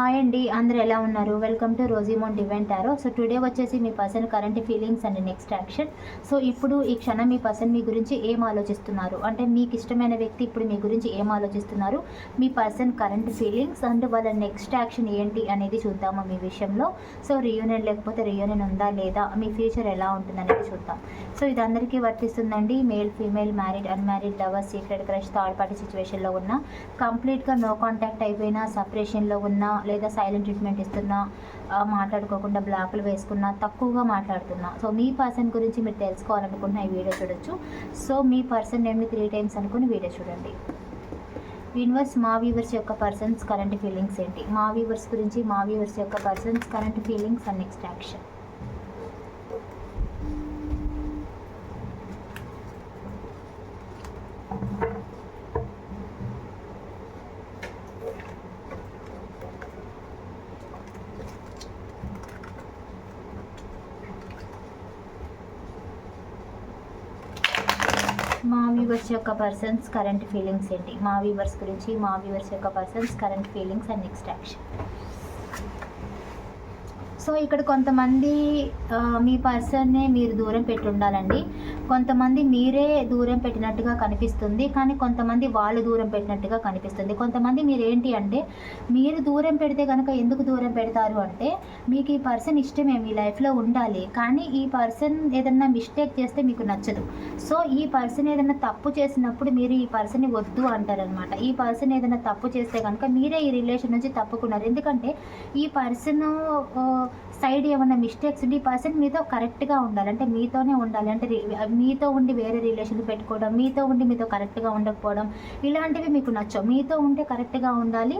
Hi అండి అందరూ ఎలా ఉన్నారు? వెల్కమ్ టు రోజీమోన్ డివెంట్ ఆరో సో టుడే వచ్చేసి మీ person current feelings and next action so ఇప్పుడు ఈ క్షణం మీ పర్సన్ మీ గురించి ఏం ఆలోచిస్తున్నారు? అంటే మీకు ఇష్టమైన వ్యక్తి ఇప్పుడు మీ గురించి ఏం ఆలోచిస్తున్నారు? మీ పర్సన్ కరెంట్ ఫీలింగ్స్ అండ్ వాళ్ళ నెక్స్ట్ యాక్షన్ ఏంటి అనేది చూద్దాము మీ విషయంలో? సో రియూనియన్ లేకపోతే రియూనియన్ ఉందా లేదా? మీ ఫ్యూచర్ ఎలా ఉంటుంది అనేది చూద్దాం. సో ఇది అందరికీ వర్తిస్తుందండి. Male female married unmarried lover secret crush third party సిచ్యువేషన్లో ఉన్న కంప్లీట్గా నో కాంటాక్ట్ అయిపోయినా సపరేషన్లో ఉన్న లేదా సైలెంట్ ట్రీట్మెంట్ ఇస్తున్నా మాట్లాడుకోకుండా బ్లాక్లు వేసుకున్నా తక్కువగా మాట్లాడుతున్నా. సో మీ పర్సన్ గురించి మీరు తెలుసుకోవాలనుకుంటున్న ఈ వీడియో చూడొచ్చు. సో మీ పర్సన్ నేమ్ని త్రీ టైమ్స్ అనుకుని వీడియో చూడండి. యూనివర్స్ మా వ్యూవర్స్ యొక్క పర్సన్స్ కరెంట్ ఫీలింగ్స్ ఏంటి? మా వ్యూవర్స్ గురించి మా వ్యూవర్స్ యొక్క persons current feelings and next action మా వ్యూవర్స్ యొక్క పర్సన్స్ కరెంట్ ఫీలింగ్స్ ఏంటి? మా వ్యూవర్స్ గురించి మా వ్యూవర్స్ యొక్క persons current feelings and next action so ఇక్కడ కొంతమంది మీ పర్సన్నే మీరు దూరం పెట్టి ఉండాలండి. కొంతమంది మీరే దూరం పెట్టినట్టుగా కనిపిస్తుంది కానీ కొంతమంది వాళ్ళు దూరం పెట్టినట్టుగా కనిపిస్తుంది. కొంతమంది మీరేంటి అంటే మీరు దూరం పెడితే కనుక ఎందుకు దూరం పెడతారు అంటే మీకు ఈ పర్సన్ ఇష్టమే మీ లైఫ్లో ఉండాలి. కానీ ఈ పర్సన్ ఏదన్నా మిస్టేక్ చేస్తే మీకు నచ్చదు. సో ఈ పర్సన్ ఏదైనా తప్పు చేసినప్పుడు మీరు ఈ పర్సన్ని వద్దు అంటారనమాట. ఈ పర్సన్ ఏదైనా తప్పు చేస్తే కనుక మీరే ఈ రిలేషన్ నుంచి తప్పుకున్నారు. ఎందుకంటే ఈ పర్సన్ సైడ్ ఏమైనా మిస్టేక్స్ ఉండి ఈ పర్సన్ మీతో కరెక్ట్గా ఉండాలి. అంటే మీతోనే ఉండాలి. అంటే రి- మీతో ఉండి వేరే రిలేషన్ పెట్టుకోవడం మీతో ఉండి మీతో కరెక్ట్గా ఉండకపోవడం ఇలాంటివి మీకు నచ్చవు. మీతో ఉంటే కరెక్ట్గా ఉండాలి.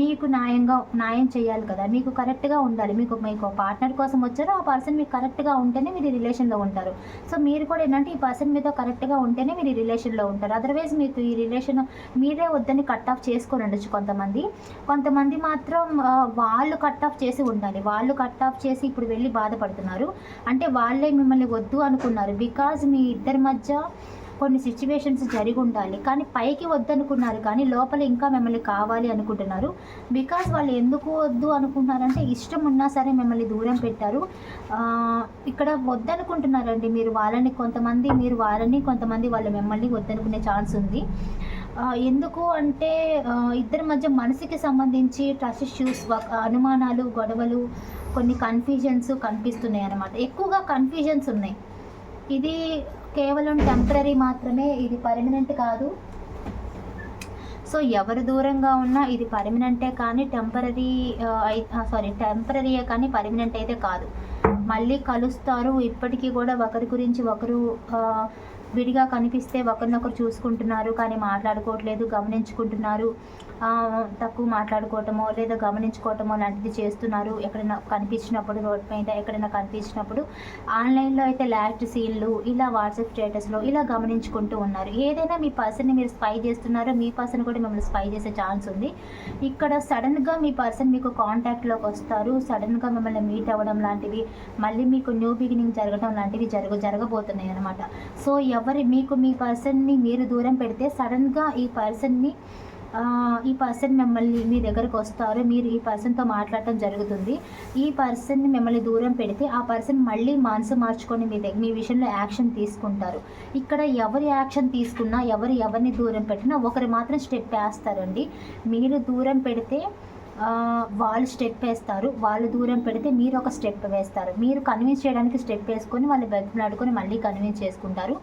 మీకు న్యాయంగా న్యాయం చేయాలి కదా. మీకు కరెక్ట్గా ఉండాలి. మీకు మీకు పార్ట్నర్ కోసం వచ్చారో ఆ పర్సన్ మీకు కరెక్ట్గా ఉంటేనే మీరు రిలేషన్లో ఉంటారు. సో మీరు కూడా ఏంటంటే ఈ పర్సన్ మీతో కరెక్ట్గా ఉంటేనే మీరు రిలేషన్లో ఉంటారు. అదర్వైజ్ మీకు ఈ రిలేషన్ మీరే వద్దని కట్ ఆఫ్ చేసుకొని ఉండొచ్చు కొంతమంది. కొంతమంది మాత్రం వాళ్ళు కట్ ఆఫ్ చేసి ఉండాలి. వాళ్ళు కట్ ఆఫ్ చేసి ఇప్పుడు వెళ్ళి బాధపడుతున్నారు. అంటే వాళ్ళే మిమ్మల్ని వద్దు అనుకున్నారు. బికాజ్ మీ ఇద్దరి మధ్య కొన్ని సిచ్యువేషన్స్ జరిగి ఉండాలి కానీ పైకి వద్దనుకున్నారు. కానీ లోపల ఇంకా మిమ్మల్ని కావాలి అనుకుంటున్నారు. బికాజ్ వాళ్ళు ఎందుకు వద్దు అనుకుంటున్నారంటే ఇష్టం ఉన్నా సరే మిమ్మల్ని దూరం పెట్టారు. ఇక్కడ వద్దనుకుంటున్నారండి మీరు వాళ్ళని. కొంతమంది మీరు వాళ్ళని కొంతమంది వాళ్ళు మిమ్మల్ని వద్దనుకునే ఛాన్స్ ఉంది. ఎందుకు అంటే ఇద్దరి మధ్య మనసుకి సంబంధించి ట్రస్ట్ ఇష్యూస్ అనుమానాలు గొడవలు కొన్ని కన్ఫ్యూజన్స్ కనిపిస్తున్నాయి అన్నమాట ఎక్కువగా కన్ఫ్యూజన్స్ ఉన్నాయి. ఇది కేవలం టెంపరీ మాత్రమే ఇది పర్మనెంట్ కాదు. సో ఎవరు దూరంగా ఉన్నా ఇది పర్మనెంటే కానీ టెంపరీ సారీ టెంపరీయే కానీ పర్మనెంట్ అయితే కాదు. మళ్ళీ కలుస్తారు ఇప్పటికీ కూడా ఒకరి గురించి ఒకరు విడిగా కనిపిస్తే ఒకరినొకరు చూసుకుంటున్నారు కానీ మాట్లాడుకోవట్లేదు గమనించుకుంటున్నారు. తక్కువ మాట్లాడుకోవటమో లేదా గమనించుకోవటమో లాంటిది చేస్తున్నారు. ఎక్కడైనా కనిపించినప్పుడు రోడ్ మీద ఎక్కడైనా కనిపించినప్పుడు ఆన్లైన్లో అయితే లాస్ట్ సీన్లు ఇలా వాట్సాప్ స్టేటస్లో ఇలా గమనించుకుంటూ ఉన్నారు. ఏదైనా మీ పర్సన్ని మీరు స్పై చేస్తున్నారో మీ పర్సన్ కూడా మిమ్మల్ని స్పై చేసే ఛాన్స్ ఉంది. ఇక్కడ సడన్గా మీ పర్సన్ మీకు కాంటాక్ట్లోకి వస్తారు. సడన్గా మిమ్మల్ని మీట్ అవ్వడం లాంటివి మళ్ళీ మీకు న్యూ బిగినింగ్ జరగడం లాంటివి జరగ జరగబోతున్నాయి అనమాట సో ఎవరి మీకు మీ పర్సన్ని మీరు దూరం పెడితే సడన్గా ఈ పర్సన్ని ఈ పర్సన్ మిమ్మల్ని మీ దగ్గరకు వస్తారు. మీరు ఈ పర్సన్తో మాట్లాడటం జరుగుతుంది. ఈ పర్సన్ని మిమ్మల్ని దూరం పెడితే ఆ పర్సన్ మళ్ళీ మనసు మార్చుకొని మీ దగ్గర మీ విషయంలో యాక్షన్ తీసుకుంటారు. ఇక్కడ ఎవరి యాక్షన్ తీసుకున్నా ఎవరు ఎవరిని దూరం పెట్టినా ఒకరు మాత్రం స్టెప్ వేస్తారండి. మీరు దూరం పెడితే వాళ్ళు స్టెప్ వేస్తారు. వాళ్ళు దూరం పెడితే మీరు ఒక స్టెప్ వేస్తారు. మీరు కన్విన్స్ చేయడానికి స్టెప్ వేసుకొని వాళ్ళు బెతంలాడుకొని మళ్ళీ కన్విన్స్ చేసుకుంటారు.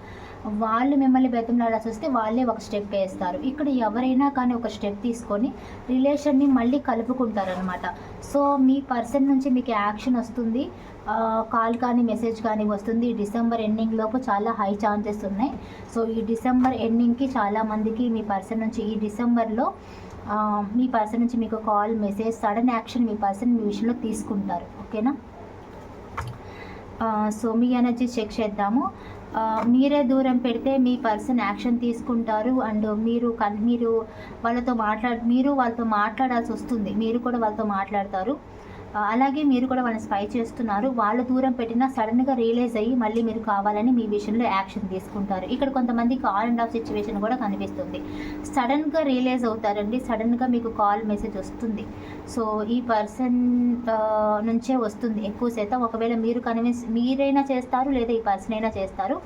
వాళ్ళు మిమ్మల్ని బెతంలాడాల్సి వస్తే వాళ్ళే ఒక స్టెప్ వేస్తారు. ఇక్కడ ఎవరైనా కానీ ఒక స్టెప్ తీసుకొని రిలేషన్ని మళ్ళీ కలుపుకుంటారనమాట సో మీ పర్సన్ నుంచి మీకు యాక్షన్ వస్తుంది. కాల్ కానీ మెసేజ్ కానీ వస్తుంది. డిసెంబర్ ఎండింగ్ లోపు చాలా హై ఛాన్సెస్ ఉన్నాయి. సో ఈ డిసెంబర్ ఎండింగ్కి చాలామందికి మీ పర్సన్ నుంచి ఈ డిసెంబర్లో మీ పర్సన్ నుంచి మీకు కాల్ మెసేజ్ సడన్ యాక్షన్ మీ పర్సన్ మీ విషయంలో తీసుకుంటారు. ఓకేనా? సో మీ ఎనర్జీ చెక్ చేద్దాము. మీరే దూరం పెడితే మీ పర్సన్ యాక్షన్ తీసుకుంటారు. అండ్ మీరు కన్ మీరు వాళ్ళతో మాట్లాడ మీరు వాళ్ళతో మాట్లాడాల్సి వస్తుంది. మీరు కూడా వాళ్ళతో మాట్లాడతారు. అలాగే మీరు కూడా వాళ్ళని స్పై చేస్తున్నారు. వాళ్ళు దూరం పెట్టినా సడన్గా రియలైజ్ అయ్యి మళ్ళీ మీరు కావాలని మీ విషయంలో యాక్షన్ తీసుకుంటారు. ఇక్కడ కొంతమంది కాల్ అండ్ ఆఫ్ సిచ్యువేషన్ కూడా కనిపిస్తుంది. సడన్గా రియలైజ్ అవుతారండి. సడన్గా మీకు కాల్ మెసేజ్ వస్తుంది. సో ఈ పర్సన్ నుంచే వస్తుంది. ఎక్కువ శాతం ఒకవేళ మీరు కన్విన్స్ మీరైనా చేస్తారు లేదా ఈ పర్సన్ అయినా చేస్తారు.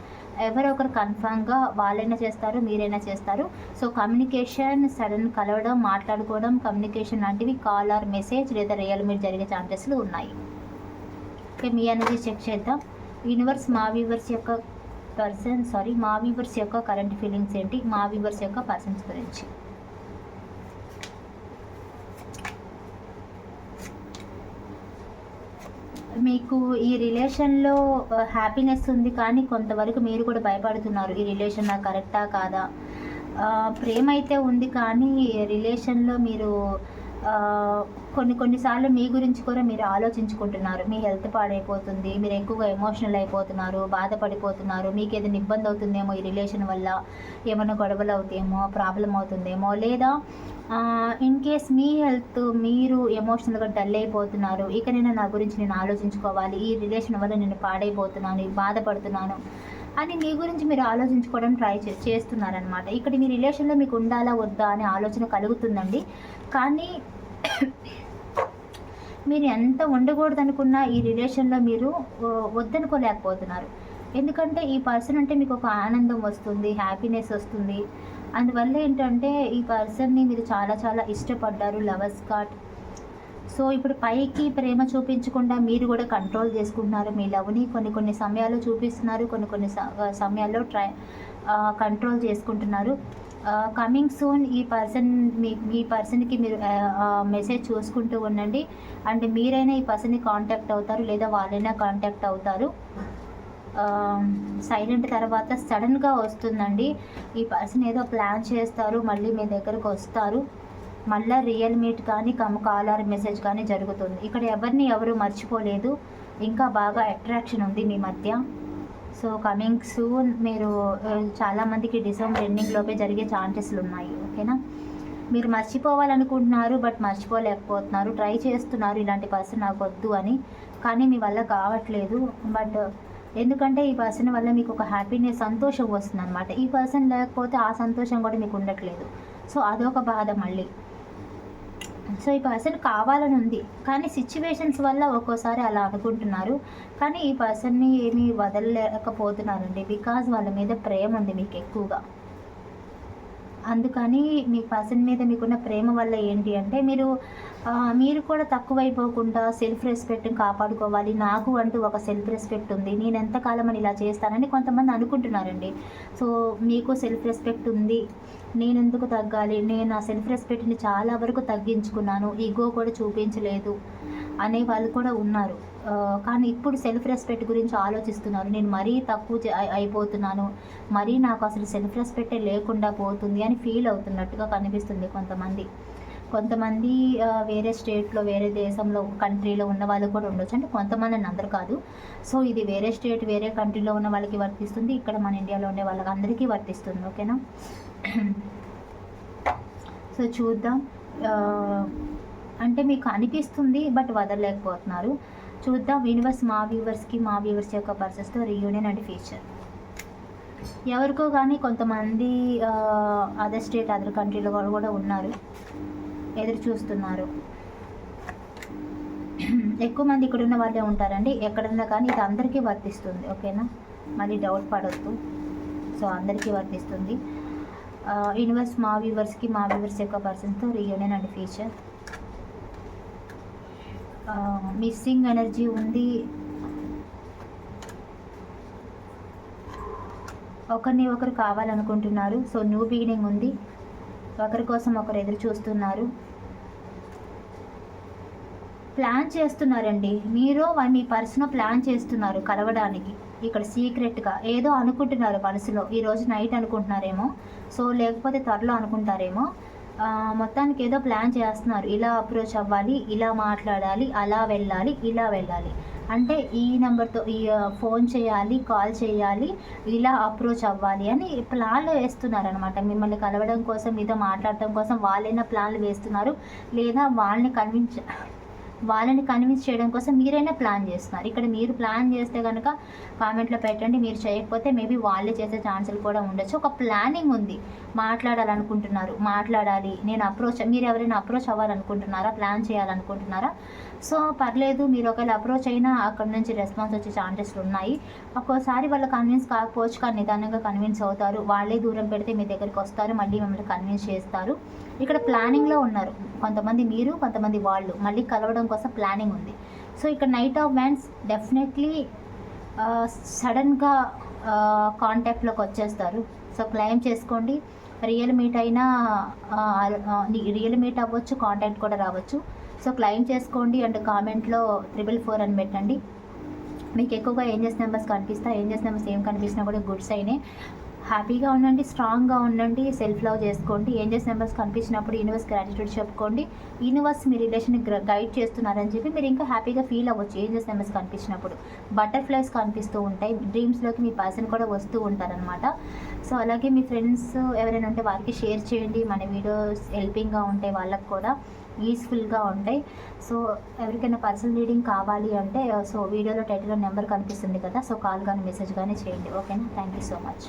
ఎవరో ఒకరు కన్ఫామ్గా వాళ్ళైనా చేస్తారు మీరైనా చేస్తారు. సో కమ్యూనికేషన్ సడన్ కలవడం మాట్లాడుకోవడం కమ్యూనికేషన్ లాంటివి కాల్ ఆర్ మెసేజ్ లేదా రియల్ మీట్ జరిగే ఛాన్సెస్లు ఉన్నాయి. ఓకే మీ అనేది చెక్ చేద్దాం. యూనివర్స్ మా వ్యూవర్స్ యొక్క పర్సన్ సారీ మా వ్యూవర్స్ యొక్క కరెంట్ ఫీలింగ్స్ ఏంటి? మా వ్యూవర్స్ యొక్క పర్సన్స్ గురించి. మీకు ఈ రిలేషన్లో హ్యాపీనెస్ ఉంది కానీ కొంతవరకు మీరు కూడా భయపడుతున్నారు. ఈ రిలేషన్ నాకు కరెక్టా కాదా? ప్రేమ అయితే ఉంది కానీ రిలేషన్లో మీరు కొన్ని కొన్నిసార్లు మీ గురించి కూడా మీరు ఆలోచించుకుంటున్నారు. మీ హెల్త్ పాడైపోతుంది మీరు ఎక్కువగా ఎమోషనల్ అయిపోతున్నారు బాధపడిపోతున్నారు మీకు ఏదైనా ఇబ్బంది అవుతుందేమో ఈ రిలేషన్ వల్ల ఏమైనా గొడవలు అవుతాయేమో ప్రాబ్లం అవుతుందేమో లేదా ఇన్ కేస్ మీ హెల్త్ మీరు ఎమోషనల్గా డల్ అయిపోతున్నారు ఇక నేను నా గురించి నేను ఆలోచించుకోవాలి ఈ రిలేషన్ వల్ల నేను పాడైపోతున్నాను బాధపడుతున్నాను అని మీ గురించి మీరు ఆలోచించుకోవడం ట్రై చే చేస్తున్నారనమాట ఇక్కడ మీ రిలేషన్లో మీకు ఉండాలా వద్దా అనే ఆలోచన కలుగుతుందండి. కానీ మీరు ఎంత ఉండకూడదు అనుకున్నా ఈ రిలేషన్లో మీరు వద్దనుకోలేకపోతున్నారు. ఎందుకంటే ఈ పర్సన్ అంటే మీకు ఒక ఆనందం వస్తుంది హ్యాపీనెస్ వస్తుంది. అందువల్ల ఏంటంటే ఈ పర్సన్ని మీరు చాలా చాలా ఇష్టపడ్డారు లవర్స్ కార్ట్ సో ఇప్పుడు పైకి ప్రేమ చూపించకుండా మీరు కూడా కంట్రోల్ చేసుకుంటున్నారు మీ లవ్ని. కొన్ని కొన్ని సమయాల్లో చూపిస్తున్నారు కొన్ని కొన్ని స- సమయాల్లో ట్రై కంట్రోల్ చేసుకుంటున్నారు. కమింగ్ సూన్ ఈ పర్సన్ మీ ఈ పర్సన్కి మీరు మెసేజ్ చూసుకుంటూ ఉండండి. అండ్ మీరైనా ఈ పర్సన్ని కాంటాక్ట్ అవుతారు లేదా వాళ్ళైనా కాంటాక్ట్ అవుతారు. సైలెంట్ తర్వాత సడన్గా వస్తుందండి. ఈ పర్సన్ ఏదో ప్లాన్ చేస్తారు మళ్ళీ మీ దగ్గరకు వస్తారు. మళ్ళీ రియల్ మీట్ కానీ కమ్ కాల్ ఆర్ మెసేజ్ కానీ జరుగుతుంది. ఇక్కడ ఎవరిని ఎవరు మర్చిపోలేదు. ఇంకా బాగా అట్రాక్షన్ ఉంది మీ మధ్య. సో కమింగ్ సూన్ మీరు చాలామందికి డిసెంబర్ ఎండింగ్లోపే జరిగే ఛాన్సెస్లు ఉన్నాయి. ఓకేనా మీరు మర్చిపోవాలనుకుంటున్నారు బట్ మర్చిపోలేకపోతున్నారు. ట్రై చేస్తున్నారు ఇలాంటి పర్సన్ నాకు వద్దు అని. కానీ మీ వల్ల కావట్లేదు. బట్ ఎందుకంటే ఈ పర్సన్ వల్ల మీకు ఒక హ్యాపీనెస్ సంతోషం వస్తుంది అనమాట ఈ పర్సన్ లేకపోతే ఆ సంతోషం కూడా మీకు ఉండట్లేదు. సో అదొక బాధ మళ్ళీ. సో ఈ పర్సన్ కావాలని ఉంది. కానీ సిచ్యువేషన్స్ వల్ల ఒక్కోసారి అలా అనుకుంటున్నారు. కానీ ఈ పర్సన్ని ఏమీ వదలలేకపోతున్నారండి. బికాజ్ వాళ్ళ మీద ప్రేమ ఉంది మీకు ఎక్కువగా. అందుకని మీ పర్సన్ మీద మీకున్న ప్రేమ వల్ల ఏంటి అంటే మీరు మీరు కూడా తక్కువైపోకుండా సెల్ఫ్ రెస్పెక్ట్ని కాపాడుకోవాలి. నాకు అంటూ ఒక సెల్ఫ్ రెస్పెక్ట్ ఉంది. నేను ఎంతకాలం అని ఇలా చేస్తానని కొంతమంది అనుకుంటున్నారండి. సో మీకు సెల్ఫ్ రెస్పెక్ట్ ఉంది. నేను ఎందుకు తగ్గాలి? నేను నా సెల్ఫ్ రెస్పెక్ట్ని చాలా వరకు తగ్గించుకున్నాను. ఈగో కూడా చూపించలేదు. అనే వాళ్ళు కూడా ఉన్నారు. కానీ ఇప్పుడు సెల్ఫ్ రెస్పెక్ట్ గురించి ఆలోచిస్తున్నారు. నేను మరీ తక్కువ అయిపోతున్నాను. మరీ నాకు అసలు సెల్ఫ్ రెస్పెక్టే లేకుండా పోతుంది అని ఫీల్ అవుతున్నట్టుగా కనిపిస్తుంది కొంతమంది. కొంతమంది వేరే స్టేట్లో వేరే దేశంలో కంట్రీలో ఉన్న వాళ్ళు కూడా ఉండొచ్చు. అంటే కొంతమంది అందరు కాదు. సో ఇది వేరే స్టేట్ వేరే కంట్రీలో ఉన్న వాళ్ళకి వర్తిస్తుంది. ఇక్కడ మన ఇండియాలో ఉండే వాళ్ళకి అందరికీ వర్తిస్తుంది. ఓకేనా? సో చూద్దాం. అంటే మీకు అనిపిస్తుంది బట్ వదలలేకపోతున్నారు. చూద్దాం యూనివర్స్ మా వ్యూవర్స్కి మా వ్యూవర్స్ యొక్క పర్సెస్తో రీయూనియన్ అండ్ ఫ్యూచర్ ఎవరికో కానీ కొంతమంది అదర్ స్టేట్ అదర్ కంట్రీలో వాళ్ళు కూడా ఉన్నారు. ఎదురు చూస్తున్నారు. ఎక్కువ మంది ఇక్కడ ఉన్న వాళ్ళే ఉంటారండి. ఎక్కడున్నా కానీ ఇది అందరికీ వర్తిస్తుంది ఓకేనా? మళ్ళీ డౌట్ పడొద్దు. సో అందరికీ వర్తిస్తుంది. యూనివర్స్ మా వ్యూవర్స్కి మా వ్యూవర్స్ యొక్క పర్సన్తో reunion and feature missing energy ఉంది. ఒకరిని ఒకరు కావాలనుకుంటున్నారు. సో న్యూ బిగినింగ్ ఉంది. ఒకరి కోసం ఒకరు ఎదురు చూస్తున్నారు. ప్లాన్ చేస్తున్నారండి. మీరు మీ పర్సన్ ప్లాన్ చేస్తున్నారు కలవడానికి. ఇక్కడ సీక్రెట్గా ఏదో అనుకుంటున్నారు మనసులో. ఈరోజు నైట్ అనుకుంటున్నారేమో. సో లేకపోతే త్వరలో అనుకుంటారేమో. మొత్తానికి ఏదో ప్లాన్ చేస్తున్నారు. ఇలా అప్రోచ్ అవ్వాలి ఇలా మాట్లాడాలి అలా వెళ్ళాలి ఇలా వెళ్ళాలి. అంటే ఈ నెంబర్తో ఈ ఫోన్ చేయాలి కాల్ చేయాలి ఇలా అప్రోచ్ అవ్వాలి అని ప్లాన్లు వేస్తున్నారు అనమాట మిమ్మల్ని కలవడం కోసం మీతో మాట్లాడటం కోసం వాళ్ళైనా ప్లాన్లు వేస్తున్నారు. లేదా వాళ్ళని కన్విన్స్ వాళ్ళని కన్విన్స్ చేయడం కోసం మీరైనా ప్లాన్ చేస్తున్నారు. ఇక్కడ మీరు ప్లాన్ చేస్తే కనుక కామెంట్లో పెట్టండి. మీరు చేయకపోతే మేబీ వాళ్ళే చేసే ఛాన్సులు కూడా ఉండొచ్చు. ఒక ప్లానింగ్ ఉంది. మాట్లాడాలనుకుంటున్నారు. మాట్లాడాలి. నేను అప్రోచ్ మీరు ఎవరైనా అప్రోచ్ అవ్వాలనుకుంటున్నారా? ప్లాన్ చేయాలనుకుంటున్నారా? సో పర్లేదు. మీరు ఒకవేళ అప్రోచ్ అయినా అక్కడ నుంచి రెస్పాన్స్ వచ్చే ఛాన్సెస్ ఉన్నాయి. ఒక్కోసారి వాళ్ళు కన్విన్స్ కాకపోవచ్చు కానీ నిదానంగా కన్విన్స్ అవుతారు. వాళ్ళే దూరం పెడితే మీ దగ్గరికి వస్తారు. మళ్ళీ మిమ్మల్ని కన్విన్స్ చేస్తారు. ఇక్కడ ప్లానింగ్లో ఉన్నారు. కొంతమంది మీరు కొంతమంది వాళ్ళు. మళ్ళీ కలవడం కోసం ప్లానింగ్ ఉంది. సో ఇక్కడ నైట్ ఆఫ్ వ్యాన్స్ డెఫినెట్లీ సడన్గా కాంటాక్ట్లోకి వచ్చేస్తారు. సో క్లెయిమ్ చేసుకోండి. రియల్ మీట్ అయినా రియల్ మీట్ అవ్వచ్చు కాంటాక్ట్ కూడా రావచ్చు. సో క్లెయిమ్ చేసుకోండి అండ్ కామెంట్లో ట్రిపుల్ ఫోర్ అని పెట్టండి. మీకు ఎక్కువగా ఏంజెస్ నెంబర్స్ కనిపిస్తా ఏంజెస్ నెంబర్స్ ఏం కనిపించినా కూడా గుడ్ సైనే హ్యాపీగా ఉండండి స్ట్రాంగ్గా ఉండండి సెల్ఫ్ లవ్ చేసుకోండి ఏంజెస్ నెంబర్స్ కనిపించినప్పుడు యూనివర్స్ గ్రాటిట్యూడ్ చెప్పుకోండి యూనివర్స్ మీ రిలేషన్ గైడ్ చేస్తున్నారని చెప్పి మీరు ఇంకా హ్యాపీగా ఫీల్ అవ్వచ్చు ఏంజెస్ నెంబర్స్ కనిపించినప్పుడు. బటర్ఫ్లైస్ కనిపిస్తూ ఉంటాయి డ్రీమ్స్లోకి మీ పర్సన్ కూడా వస్తూ ఉంటారనమాట సో అలాగే మీ ఫ్రెండ్స్ ఎవరైనా ఉంటే వారికి షేర్ చేయండి మన వీడియోస్ హెల్పింగ్గా ఉంటాయి వాళ్ళకి కూడా యూస్ఫుల్గా ఉంటాయి. సో ఎవరికైనా పర్సనల్ రీడింగ్ కావాలి అంటే సో వీడియోలో టైటిల్లో నెంబర్ కనిపిస్తుంది కదా సో కాల్ కానీ మెసేజ్ కానీ చేయండి. ఓకేనా? Thank you so much.